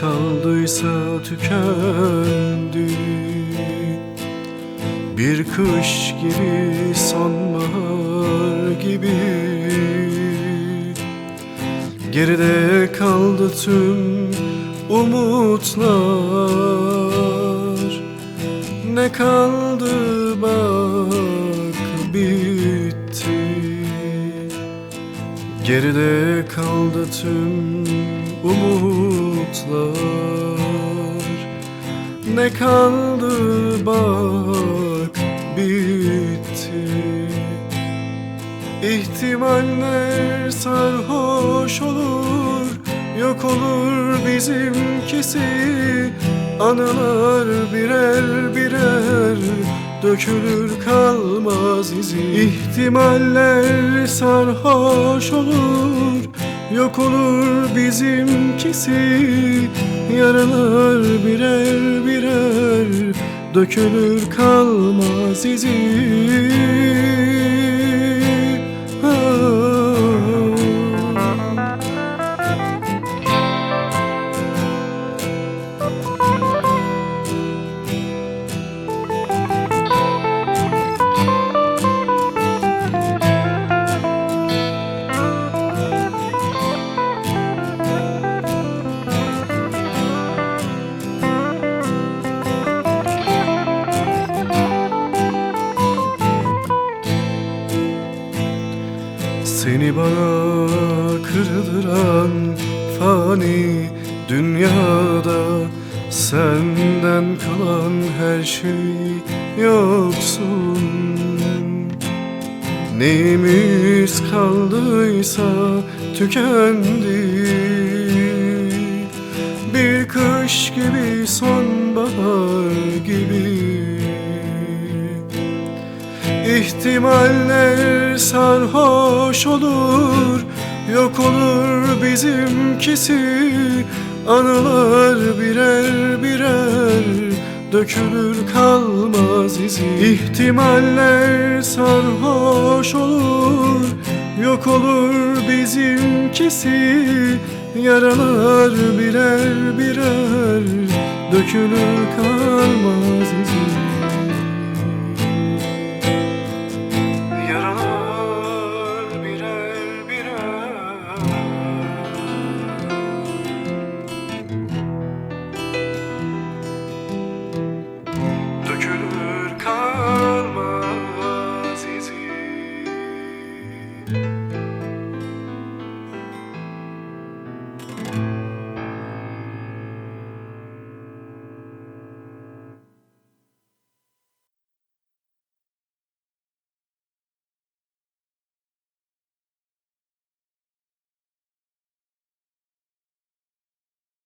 kaldıysa tükendi. Bir kış gibi sonbahar gibi. Geride kaldı tüm umutlar. Ne kaldı bak bitti Geride kaldı tüm umutlar. Ne kaldı bak bitti. İhtimaller sarhoş olur Yok olur bizimkisi. Anılar birer birer Dökülür kalmaz izi. İhtimaller sarhoş olur Yok olur bizimkisi. Yaralar birer birer Dökülür kalmaz izi Seni bana kırdıran fani dünyada Senden kalan her şey yoksun. Neyimiz kaldıysa tükendi. Bir kış gibi sonbahar gibi İhtimaller sarhoş olur Yok olur bizimkisi. Anılar birer birer Dökülür kalmaz izi. İhtimaller sarhoş olur Yok olur bizimkisi. Yaralar birer birer Dökülür kalmaz